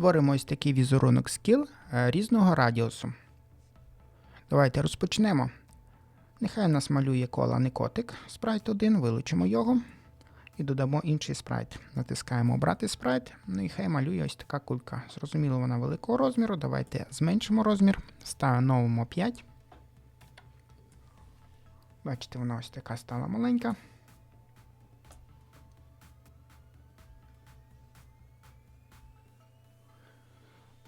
створимо ось такий візерунок скіл е, різного радіусу. Давайте розпочнемо. Нехай нас малює кола не котик. Спрайт 1, вилучимо його і додамо інший спрайт. Натискаємо Обрати спрайт. Ну і хай малює ось така кулька. Зрозуміло, вона великого розміру. Давайте зменшимо розмір. Ставимо новому 5. Бачите, вона ось така стала маленька.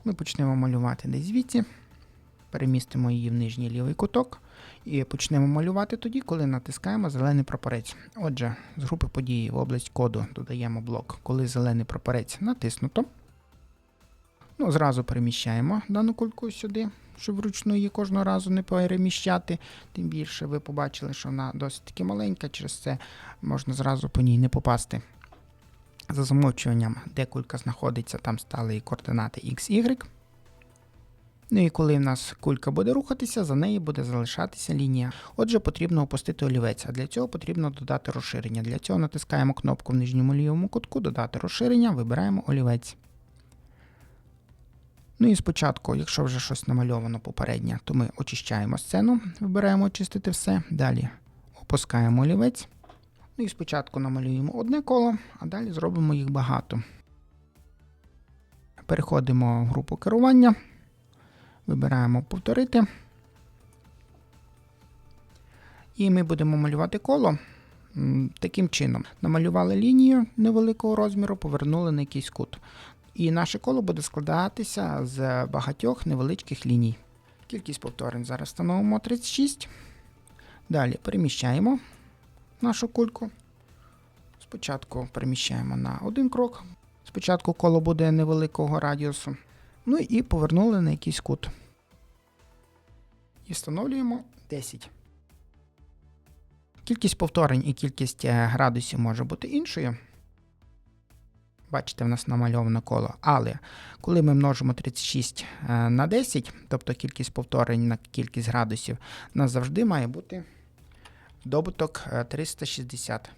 Ми почнемо малювати десь звідси. Перемістимо її в нижній лівий куток. І почнемо малювати тоді, коли натискаємо зелений прапорець. Отже, з групи події в область коду додаємо блок, коли зелений прапорець натиснуто. Ну, Зразу переміщаємо дану кульку сюди, щоб вручну її кожного разу не переміщати. Тим більше ви побачили, що вона досить таки маленька, через це можна зразу по ній не попасти. За замовчуванням, де кулька знаходиться, там стали координати X, Y. Ну і коли в нас кулька буде рухатися, за нею буде залишатися лінія. Отже, потрібно опустити олівець, а для цього потрібно додати розширення. Для цього натискаємо кнопку в нижньому лівому кутку, додати розширення, вибираємо олівець. Ну і спочатку, якщо вже щось намальовано попереднє, то ми очищаємо сцену, вибираємо очистити все. Далі опускаємо олівець. Ну і спочатку намалюємо одне коло, а далі зробимо їх багато. Переходимо в групу керування. Вибираємо повторити. І ми будемо малювати коло таким чином. Намалювали лінію невеликого розміру, повернули на якийсь кут. І наше коло буде складатися з багатьох невеличких ліній. Кількість повторень зараз встановимо 36. Далі переміщаємо нашу кульку. Спочатку переміщаємо на один крок. Спочатку коло буде невеликого радіусу. Ну і повернули на якийсь кут. І встановлюємо 10. Кількість повторень і кількість е, градусів може бути іншою. Бачите, в нас намальовано коло. Але коли ми множимо 36 е, на 10, тобто кількість повторень на кількість градусів, у нас завжди має бути добуток е, 360.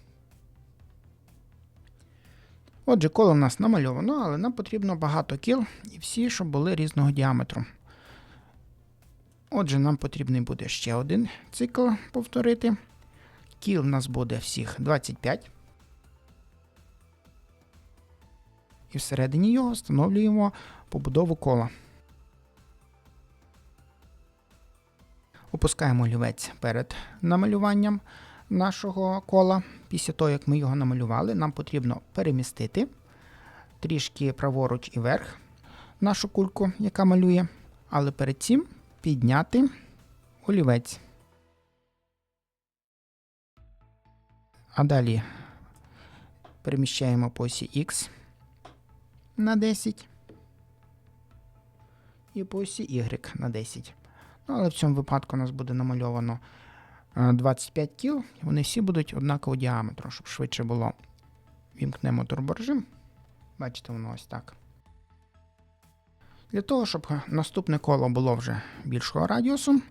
Отже, коло в нас намальовано, але нам потрібно багато кіл і всі, щоб були різного діаметру. Отже, нам потрібний буде ще один цикл повторити. Кіл в нас буде всіх 25. І всередині його встановлюємо побудову кола. Опускаємо олівець перед намалюванням нашого кола. Після того, як ми його намалювали, нам потрібно перемістити трішки праворуч і вверх нашу кульку, яка малює, але перед цим підняти олівець. А далі переміщаємо по осі X на 10 і по осі Y на 10. Ну, але в цьому випадку у нас буде намальовано 25 кіл, і вони всі будуть однакового діаметру, щоб швидше було. Вімкнемо турборежим. Бачите, воно ось так. Для того, щоб наступне коло було вже більшого радіусу,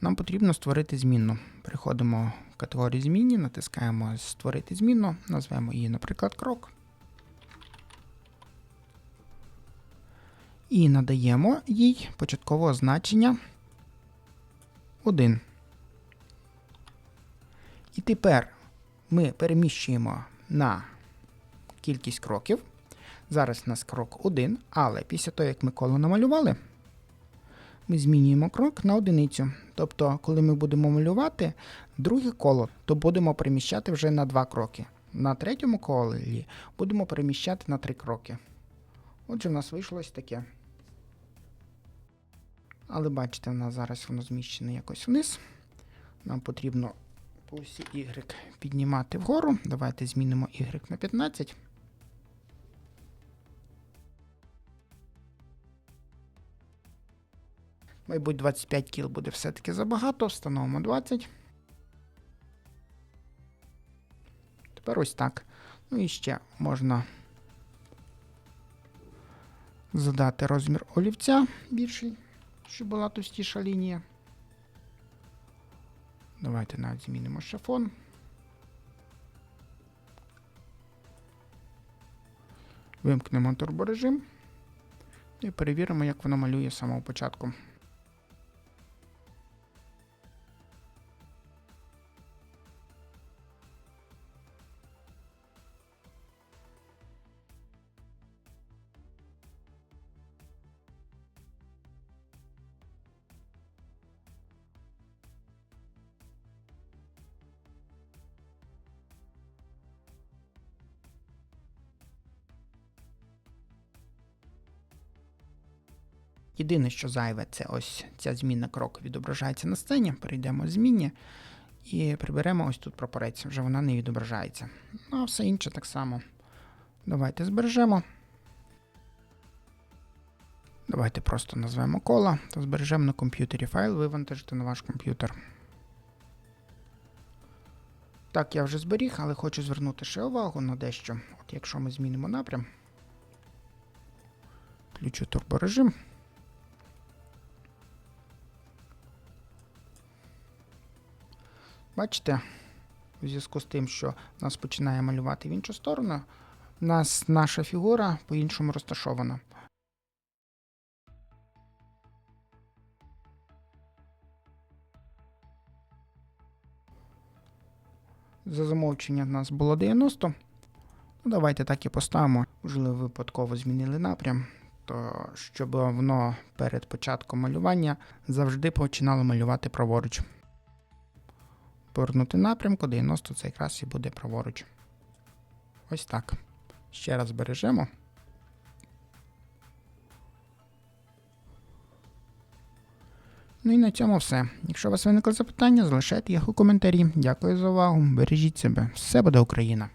нам потрібно створити змінну. Переходимо в категорію змінні, натискаємо Створити змінну, назвемо її, наприклад, крок. І надаємо їй початкового значення 1. І тепер ми переміщуємо на кількість кроків. Зараз у нас крок 1, але після того, як ми коло намалювали, ми змінюємо крок на одиницю. Тобто, коли ми будемо малювати друге коло, то будемо переміщати вже на 2 кроки. На третьому колі будемо переміщати на 3 кроки. Отже, в нас вийшло ось таке. Але бачите, в нас зараз воно зміщене якось вниз. Нам потрібно по осі Y піднімати вгору. Давайте змінимо Y на 15. Мабуть, 25 кіл буде все-таки забагато, встановимо 20. Тепер ось так. Ну і ще можна задати розмір олівця більший, щоб була товстіша лінія. Давайте навіть змінимо ще фон. Вимкнемо турборежим. І перевіримо, як воно малює з самого початку. Єдине, що зайве, це ось ця змінна крок відображається на сцені. Перейдемо в змінні і приберемо ось тут прапорець. Вже вона не відображається. Ну, а все інше так само. Давайте збережемо. Давайте просто назвемо кола та збережемо на комп'ютері файл, вивантажити на ваш комп'ютер. Так, я вже зберіг, але хочу звернути ще увагу на дещо. От якщо ми змінимо напрям, включу турборежим. Бачите, у зв'язку з тим, що нас починає малювати в іншу сторону, у нас наша фігура по-іншому розташована. За замовчення в нас було 90. Ну, давайте так і поставимо. Можливо, випадково змінили напрям, то щоб воно перед початком малювання завжди починало малювати праворуч повернути напрямку, 90 це якраз і буде праворуч. Ось так. Ще раз бережемо. Ну і на цьому все. Якщо у вас виникли запитання, залишайте їх у коментарі. Дякую за увагу. Бережіть себе. Все буде Україна!